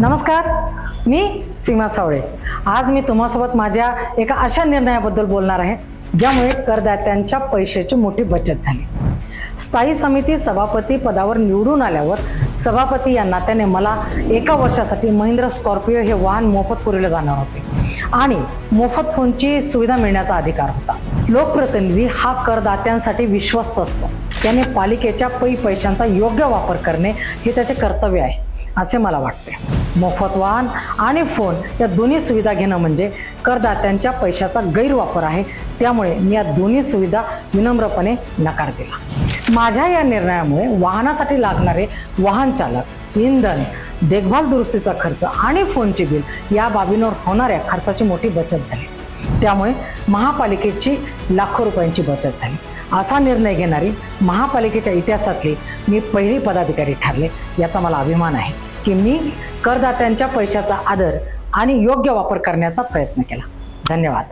नमस्कार मी सीमा सावळे. आज मी तुम्हासोबत माझ्या एका अशा निर्णयाबद्दल बोलणार आहे ज्यामुळे करदात्यांच्या पैशाची मोठी बचत झाली. स्थायी समिती सभापती पदावर निवडून आल्यावर सभापती या नात्याने मला एका वर्षासाठी महिंद्रा स्कॉर्पिओ हे वाहन मोफत पुरवले जाणार होते. आणि मोफत फोनची सुविधा मिळण्याचा अधिकार होता. लोकप्रतिनिधी हा करदात्यांसाठी विश्वस्त असतो. त्याने पालिकेच्या पै पैशांचा योग्य वापर करणे हे त्याचे कर्तव्य आहे असे मला वाटते. मोफत वाहन आणि फोन या दोन्ही सुविधा घेणं म्हणजे करदात्यांच्या पैशाचा गैरवापर आहे. त्यामुळे मी या दोन्ही सुविधा विनम्रपणे नकार दिला. माझ्या या निर्णयामुळे वाहनासाठी लागणारे वाहन चालक इंधन देखभाल दुरुस्तीचा खर्च आणि फोनचे बिल या बाबींवर होणाऱ्या खर्चाची मोठी बचत झाली. त्यामुळे महापालिकेची लाखो रुपयांची बचत झाली. असा निर्णय घेणारी महापालिकेच्या इतिहासातली मी पहिली पदाधिकारी ठरले याचा मला अभिमान आहे. की मी करदात्यांच्या पैशाचा आदर आणि योग्य वापर करण्याचा प्रयत्न केला. धन्यवाद.